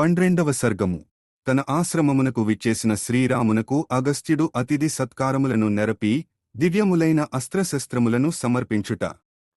పండ్రెండవ సర్గము. తన ఆశ్రమమునకు విచ్చేసిన శ్రీరామునకు అగస్త్యుడు అతిథి సత్కారములను నెరపి దివ్యములైన అస్త్రశస్త్రములను సమర్పించుట.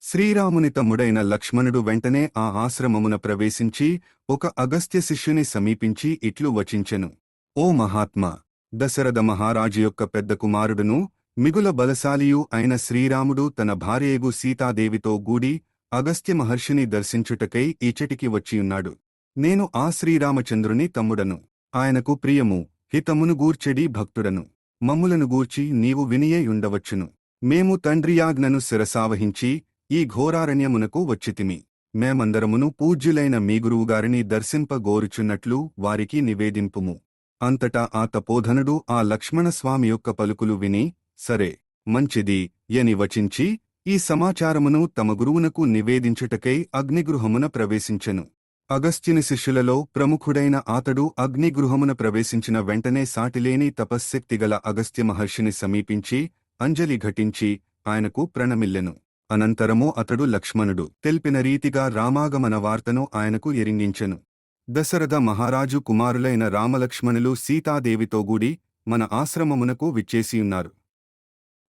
శ్రీరాముని తమ్ముడైన లక్ష్మణుడు వెంటనే ఆ ఆశ్రమమున ప్రవేశించి ఒక అగస్త్య శిష్యుని సమీపించి ఇట్లు వచించెను. ఓ మహాత్మా! దశరథ మహారాజు యొక్క పెద్ద కుమారుడును మిగుల బలశాలియు అయిన శ్రీరాముడు తన భార్యగు సీతాదేవితో గూడి అగస్త్య మహర్షిని దర్శించుటకై ఈచటికి వచ్చియున్నాడు. నేను ఆ శ్రీరామచంద్రుని తమ్ముడను. ఆయనకు ప్రియము హితమును గూర్చెడి భక్తుడను. మమ్ములను గూర్చి నీవు వినియేయుండవచ్చును. మేము తండ్రియాజ్ఞను శిరసావహించి ఈ ఘోరారణ్యమునకు వచ్చితిమి. మేమందరమును పూజ్యులైన మీ గురువుగారిని దర్శింపగోరుచున్నట్లు వారికి నివేదింపుము. అంతటా ఆ తపోధనుడు ఆ లక్ష్మణస్వామి యొక్క పలుకులు విని సరే మంచిది యని వచించి ఈ సమాచారమును తమ గురువునకు నివేదించుటకై అగ్నిగృహమున ప్రవేశించెను. అగస్త్యుని శిష్యులలో ప్రముఖుడైన ఆతడు అగ్నిగృహమున ప్రవేశించిన వెంటనే సాటిలేని తపశ్శక్తిగల అగస్త్య మహర్షిని సమీపించి అంజలి ఘటించి ఆయనకు ప్రణమిల్లెను. అనంతరము అతడు లక్ష్మణుడు. తెలిపిన రీతిగా రామాగమన వార్తను ఆయనకు ఎరింగించెను. దశరథ మహారాజు కుమారులైన రామలక్ష్మణులు సీతాదేవితోగూడి మన ఆశ్రమమునకు విచ్చేసియున్నారు.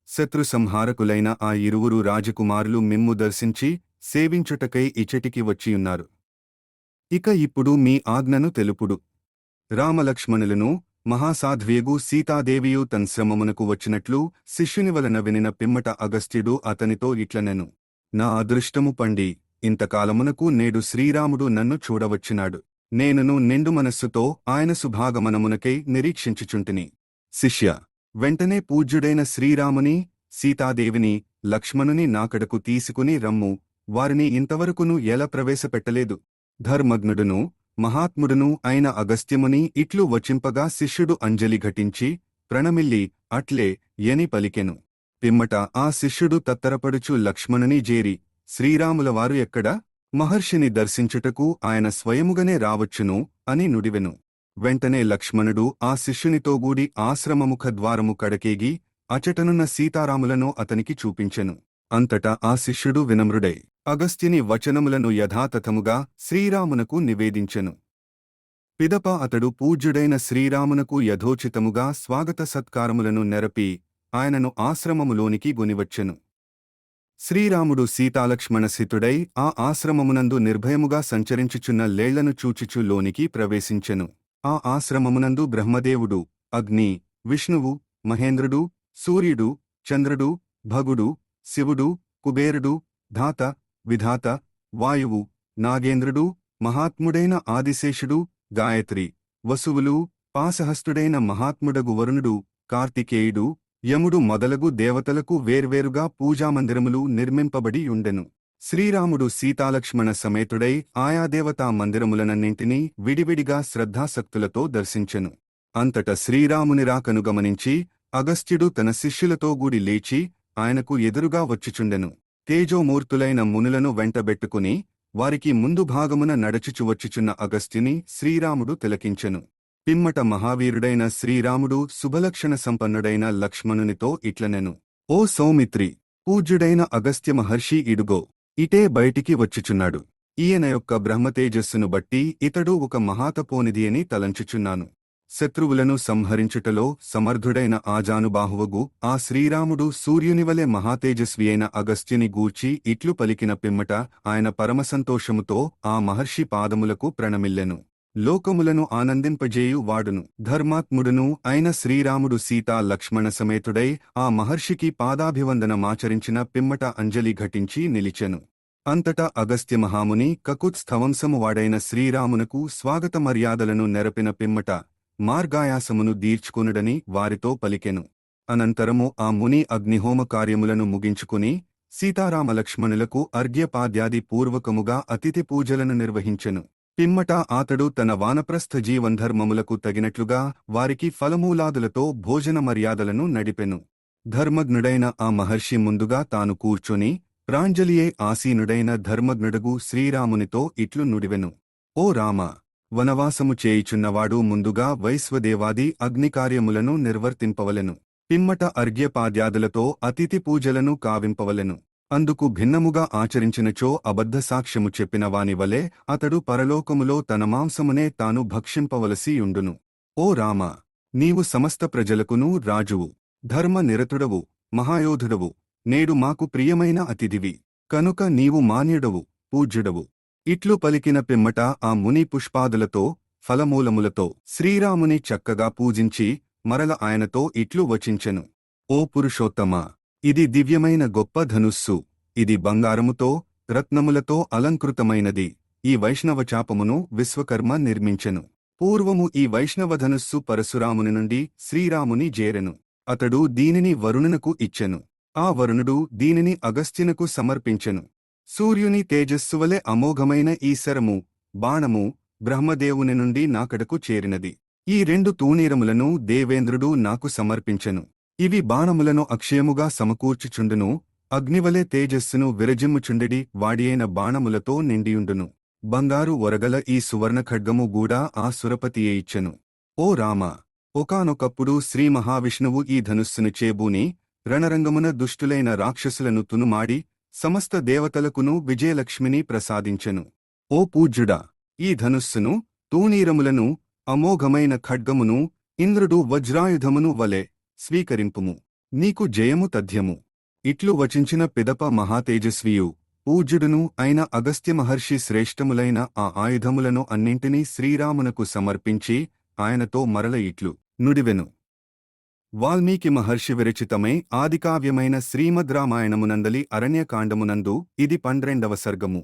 శత్రు సంహారకులైన ఆ ఇరువురు రాజకుమారులు మిమ్ము దర్శించి సేవించుటకై ఇచటికి వచ్చియున్నారు. ఇక ఇప్పుడు మీ ఆజ్ఞను తెలుపుడు. రామలక్ష్మణులను మహాసాధ్వ్యగు సీతాదేవియు తన్ శ్రమమునకు వచ్చినట్లు శిష్యుని వలన వినిన పిమ్మట అగస్త్యుడు అతనితో ఇట్లనెను. నా అదృష్టము పండి ఇంతకాలమునకు నేడు శ్రీరాముడు నన్ను చూడవచ్చినాడు. నేనును నిండు మనస్సుతో ఆయన శుభాగమనమునకై నిరీక్షించుచుంటిని. శిష్య వెంటనే పూజ్యుడైన శ్రీరాముని సీతాదేవిని లక్ష్మణుని నాకడకు తీసుకుని రమ్ము. వారిని ఇంతవరకును ఎలా ప్రవేశపెట్టలేదు? ధర్మజ్ఞుడును మహాత్ముడును అయిన అగస్త్యముని ఇట్లు వచింపగా శిష్యుడు అంజలి ఘటించి ప్రణమిల్లి అట్లే ఎని పలికెను. పిమ్మట ఆ శిష్యుడు తత్తరపడుచు లక్ష్మణుని జేరి శ్రీరాములవారు ఎక్కడ? మహర్షిని దర్శించుటకు ఆయన స్వయముగనే రావచ్చును అని నుడివెను. వెంటనే లక్ష్మణుడు ఆ శిష్యునితోగూడి ఆశ్రమముఖ ద్వారము కడకేగి అచటనున్న సీతారాములను అతనికి చూపించెను. అంతటా ఆ శిష్యుడు వినమ్రుడై అగస్త్యుని వచనములను యథాతథముగా శ్రీరామునకు నివేదించెను. పిదప అతడు పూజ్యుడైన శ్రీరామునకు యథోచితముగా స్వాగత సత్కారములను నెరపి ఆయనను ఆశ్రమములోనికి గునివచ్చెను. శ్రీరాముడు సీతాలక్ష్మణసితుడై ఆ ఆశ్రమమునందు నిర్భయముగా సంచరించుచున్న లేళ్ళను చూచుచు లోనికి ప్రవేశించెను. ఆ ఆశ్రమమునందు బ్రహ్మదేవుడు అగ్ని విష్ణువు మహేంద్రుడు సూర్యుడు చంద్రుడు భగుడు శివుడు కుబేరుడు ధాత విధాత వాయువు నాగేంద్రుడు మహాత్ముడైన ఆదిశేషుడు గాయత్రి వసువులు పాసహస్తుడైన మహాత్ముడగు వరుణుడు కార్తికేయుడు యముడు మొదలగు దేవతలకు వేర్వేరుగా పూజామందిరములు నిర్మింపబడి ఉండెను. శ్రీరాముడు సీతాలక్ష్మణ సమేతుడై ఆయా దేవతా మందిరములనన్నింటినీ విడివిడిగా శ్రద్ధాసక్తులతో దర్శించెను. అంతట శ్రీరాముని రాకను గమనించి అగస్త్యుడు తన శిష్యులతో గూడి లేచి ఆయనకు ఎదురుగా వచ్చుచుండెను. తేజోమూర్తులైన మునులను వెంటబెట్టుకుని వారికి ముందు భాగమున నడచుచువచ్చుచున్న అగస్త్యుని శ్రీరాముడు తిలకించెను. పిమ్మట మహావీరుడైన శ్రీరాముడు శుభలక్షణ సంపన్నుడైన లక్ష్మణునితో ఇట్లనెను. ఓ సౌమిత్రి పూజ్యుడైన అగస్త్య మహర్షి ఇడుగో ఇటే బయటికి వచ్చుచున్నాడు. ఈయన యొక్క బ్రహ్మతేజస్సును బట్టి ఇతడు ఒక మహాతపోనిధి అని తలంచుచున్నాను. శత్రువులను సంహరించుటలో సమర్థుడైన ఆజానుబాహువగు ఆ శ్రీరాముడు సూర్యునివలె మహాతేజస్వి అయిన అగస్త్యుని గూర్చి ఇట్లు పలికిన పిమ్మట ఆయన పరమసంతోషముతో ఆ మహర్షి పాదములకు ప్రణమిల్లెను. లోకములను ఆనందింపజేయు వాడును. ధర్మాత్ముడును అయిన శ్రీరాముడు సీతా లక్ష్మణ సమేతుడై ఆ మహర్షికి పాదాభివందనమాచరించిన పిమ్మట అంజలి ఘటించి నిలిచెను. అంతటా అగస్త్య మహాముని కకుత్ వాడైన శ్రీరామునకు స్వాగత మర్యాదలను నెరపిన పిమ్మట మార్గాయాసమును దీర్చుకునుడని వారితో పలికెను. అనంతరము ఆ ముని అగ్నిహోమ కార్యములను ముగించుకుని సీతారామలక్ష్మణులకు అర్ఘ్యపాద్యాది పూర్వకముగా అతిథి పూజలను నిర్వహించెను. పిమ్మట ఆతడు తన వానప్రస్థ జీవన్ధర్మములకు తగినట్లుగా వారికి ఫలమూలాదులతో భోజన మర్యాదలను నడిపెను. ధర్మజ్ఞుడైన ఆ మహర్షి ముందుగా తాను కూర్చొని ప్రాంజలియే ఆసీనుడైన ధర్మజ్ఞుడగు శ్రీరామునితో ఇట్లు నుడివెను. ఓ రామ! వనవాసము చేయుచున్నవాడు ముందుగా వైశ్వదేవాది అగ్నికార్యములను నిర్వర్తింపవలెను. పిమ్మట అర్ఘ్యపాద్యాదులతో అతిథి పూజలను కావింపవలెను. అందుకు భిన్నముగా ఆచరించినచో అబద్ధ సాక్ష్యము చెప్పిన వాని వలె అతడు పరలోకములో తన మాంసమునే తాను భక్షింపవలసియుండును ఓ రామ! నీవు సమస్త ప్రజలకునూ రాజువు. ధర్మ నిరతుడవు. మహాయోధుడవు. నేడు మాకు ప్రియమైన అతిథివి. కనుక నీవు మాన్యుడవు. పూజ్యుడవు. ఇట్లు పలికిన పిమ్మట ఆ ముని పుష్పాదులతో ఫలమూలములతో శ్రీరాముని చక్కగా పూజించి మరల ఆయనతో ఇట్లు వచించెను. ఓ పురుషోత్తమా! ఇది దివ్యమైన గొప్ప ధనుస్సు. ఇది బంగారముతో రత్నములతో అలంకృతమైనది. ఈ వైష్ణవ చాపమును విశ్వకర్మ నిర్మించెను. పూర్వము ఈ వైష్ణవ ధనుస్సు పరశురాముని నుండి శ్రీరాముని జేరెను. అతడు దీనిని వరుణునకు ఇచ్చెను. ఆ వరుణుడు దీనిని అగస్త్యునకు సమర్పించెను. సూర్యుని తేజస్సువలె అమోఘమైన ఈ బాణము బ్రహ్మదేవుని నుండి నాకడకు చేరినది. ఈ రెండు తూణీరములను దేవేంద్రుడు నాకు సమర్పించెను. ఇవి బాణములను అక్షయముగా సమకూర్చుచుండును అగ్నివలె తేజస్సును విరజిమ్ముచుండెడి వాడియైన బాణములతో నిండియుండును. బంగారు ఒరగల ఈ సువర్ణ ఖడ్గము గూడా ఆ సురపతియే ఇచ్చెను. ఓ రామ! ఒకానొకప్పుడు శ్రీ మహావిష్ణువు ఈ ధనుస్సును చేబూని రణరంగమున దుష్టులైన రాక్షసులను తునుమాడి సమస్త దేవతలకును విజయలక్ష్మిని ప్రసాదించెను. ఓ పూజ్యుడా ఈ ధనుస్సును తూణీరములను అమోఘమైన ఖడ్గమును ఇంద్రుడు వజ్రాయుధమును వలె స్వీకరింపుము. నీకు జయము తథ్యము. ఇట్లు వచించిన పిదప మహాతేజస్వియు పూజ్యుడును అయిన అగస్త్యమహర్షి శ్రేష్టములైన ఆ ఆయుధములను అన్నింటినీ శ్రీరామునకు సమర్పించి ఆయనతో మరల ఇట్లు నుడివెను. వాల్మీకి మహర్షి విరచితమై ఆదికావ్యమైన శ్రీమద్ రామాయణమునందలి అరణ్యకాండమునందు ఇది పండ్రెండవ సర్గము.